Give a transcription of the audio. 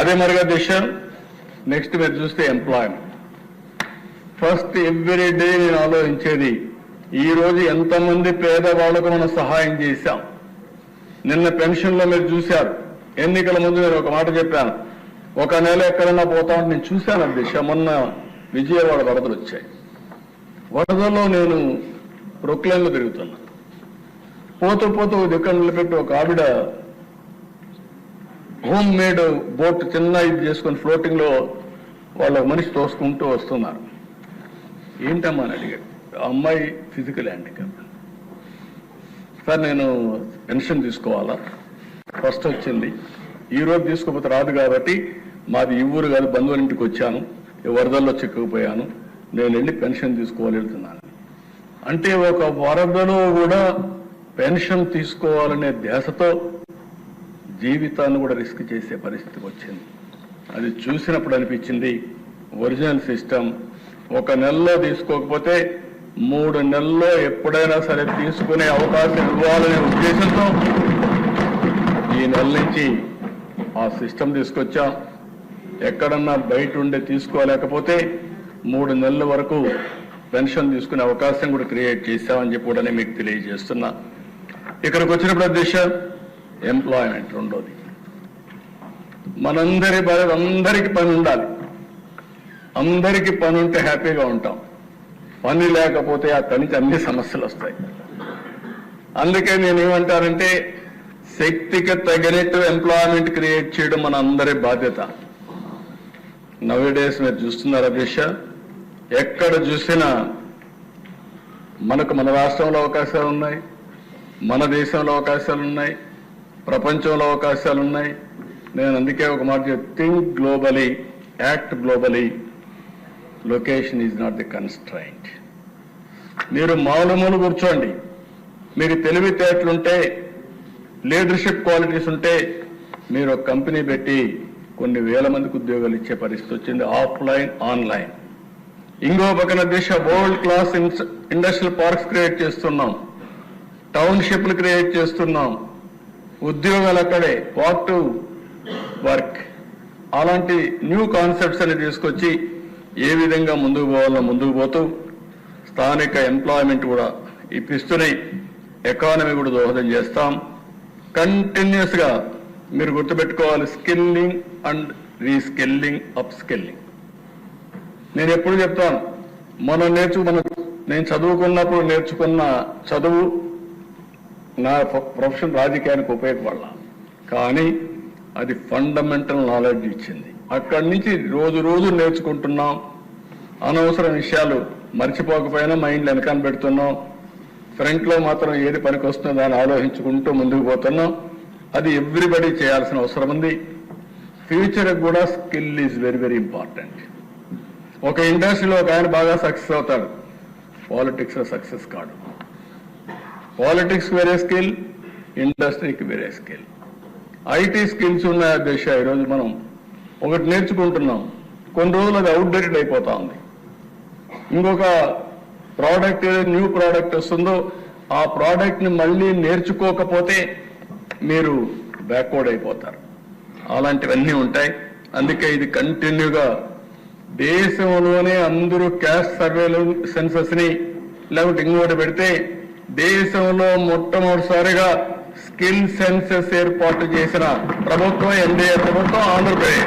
అదే మరిగా దిశ. నెక్స్ట్ మీరు చూస్తే ఎంప్లాయ్మెంట్ ఫస్ట్ ఎవ్రీ డే నేను ఆలోచించేది ఈరోజు ఎంతమంది పేదవాళ్ళకు మనం సహాయం చేశాం? నిన్న పెన్షన్లో మీరు చూశారు. ఎన్నికల ముందు నేను ఒక మాట చెప్పాను. ఒక నెల ఎక్కడన్నా పోతామంటే నేను చూశాను ఆ దిశ. మొన్న విజయవాడ వరదలు వచ్చాయి. వరదల్లో నేను ప్రొక్లైన్లో తిరుగుతున్నా. పోతూ పోతూ దిక్కడ నిలబెట్టి ఒక ఆవిడ హోమ్ మేడ్ బోట్ చిన్న ఇది చేసుకొని ఫ్లోటింగ్లో వాళ్ళ మనిషి తోసుకుంటూ వస్తున్నారు. ఏంటమ్మా అని అడిగాడు. అమ్మాయి ఫిజికల్ హ్యాండిక్యాప్. సార్ నేను పెన్షన్ తీసుకోవాలా? ఫస్ట్ వచ్చింది. ఈ రోజు తీసుకోకపోతే రాదు కాబట్టి మాది ఈ ఊరు కాదు బంధువుల ఇంటికి వచ్చాను. వరదల్లో చిక్కుకుపోయాను. నేను వెళ్ళి పెన్షన్ తీసుకోవాలి వెళ్తున్నాను అంటే ఒక వరదలో కూడా పెన్షన్ తీసుకోవాలనే ధ్యాసతో జీవితాన్ని కూడా రిస్క్ చేసే పరిస్థితికి వచ్చింది. అది చూసినప్పుడు అనిపించింది ఒరిజినల్ సిస్టమ్ ఒక నెలలో తీసుకోకపోతే మూడు నెలల్లో ఎప్పుడైనా సరే తీసుకునే అవకాశం ఇవ్వాలనే ఉద్దేశంతో ఈ నెల నుంచి ఆ సిస్టమ్ తీసుకొచ్చాం. ఎక్కడన్నా బయట ఉండే తీసుకోలేకపోతే మూడు నెలల వరకు పెన్షన్ తీసుకునే అవకాశం కూడా క్రియేట్ చేశామని చెప్పి కూడా మీకు తెలియజేస్తున్నా. ఇక్కడికి వచ్చినప్పుడు అధ్యక్ష ఎంప్లాయ్మెంట్ రెండోది మనందరి పని అందరికీ పని ఉండాలి. అందరికీ పని ఉంటే హ్యాపీగా ఉంటాం. పని లేకపోతే ఆ పనికి అన్ని సమస్యలు వస్తాయి. అందుకే నేను ఏమంటానంటే శక్తికి తగినట్టు ఎంప్లాయ్మెంట్ క్రియేట్ చేయడం మన అందరి బాధ్యత. డేస్ మీరు చూస్తున్నారు దిశ ఎక్కడ చూసినా మనకు మన రాష్ట్రంలో అవకాశాలు ఉన్నాయి మన దేశంలో అవకాశాలు ఉన్నాయి. ప్రపంచంలో అవకాశాలు ఉన్నాయి. నేను అందుకే ఒక మాట think globally act globally location is not the constraint మీరు మామూలు కూర్చోండి. మీరు తెలివితేటలుంటే లీడర్షిప్ క్వాలిటీస్ ఉంటే మీరు ఒక కంపెనీ పెట్టి కొన్ని వేల మందికి ఉద్యోగాలు ఇచ్చే పరిస్థితి వచ్చింది ఆఫ్లైన్ ఆన్లైన్. ఇంకో పక్కన దిశ world class industrial parks create చేస్తున్నాం. టౌన్షిప్లు క్రియేట్ చేస్తున్నాం. ఉద్యోగాలు అక్కడే వాక్ టు వర్క్. అలాంటి న్యూ కాన్సెప్ట్స్ అని తీసుకొచ్చి ఏ విధంగా ముందుకు పోవాలో ముందుకు పోతూ స్థానిక ఎంప్లాయ్మెంట్ కూడా ఇప్పిస్తూనే ఎకానమీ కూడా దోహదం చేస్తాం. కంటిన్యూస్గా మీరు గుర్తుపెట్టుకోవాలి skilling and reskilling up skilling నేను ఎప్పుడు చెప్తాను మనం నేర్చు మనం నేను చదువుకున్నప్పుడు నేర్చుకున్న చదువు నా ప్రొఫెషన్ రాజకీయానికి ఉపయోగపడలా. కానీ అది ఫండమెంటల్ నాలెడ్జ్ ఇచ్చింది. అక్కడి నుంచి రోజు రోజు నేర్చుకుంటున్నాం. అనవసర విషయాలు మర్చిపోకపోయినా మైండ్ వెనకాల పెడుతున్నాం. ఫ్రంట్లో మాత్రం ఏది పనికి వస్తుందో అని ఆలోచించుకుంటూ ముందుకు పోతున్నాం. అది ఎవ్రీబడి చేయాల్సిన అవసరం ఉంది. ఫ్యూచర్కి కూడా skill is very very important ఒక ఇండస్ట్రీలో ఒక ఆయన బాగా సక్సెస్ అవుతాడు. పాలిటిక్స్లో సక్సెస్ కాడు. పాలిటిక్స్ వేరే స్కిల్ ఇండస్ట్రీకి వేరే స్కిల్. ఐటీ స్కిల్స్ ఉన్న దిశ ఈరోజు మనం ఒకటి నేర్చుకుంటున్నాం. కొన్ని రోజులు అది అవుట్డేటెడ్ అయిపోతా ఉంది. ఇంకొక ప్రోడక్ట్ ఏదైతే న్యూ ప్రోడక్ట్ వస్తుందో ఆ ప్రోడక్ట్ని మళ్ళీ నేర్చుకోకపోతే మీరు బ్యాక్వర్డ్ అయిపోతారు. అలాంటివన్నీ ఉంటాయి. అందుకే ఇది కంటిన్యూగా దేశంలోనే అందరూ క్యాస్ట్ సర్వేలు సెన్సస్ని లేకపోతే ఇంకోటి పెడితే దేశంలో మొట్టమొదటిసారిగా స్కిల్ సెన్సెస్ ఏర్పాటు చేసిన ప్రభుత్వం ఎన్డీఏ ప్రభుత్వం ఆంధ్రప్రదేశ్.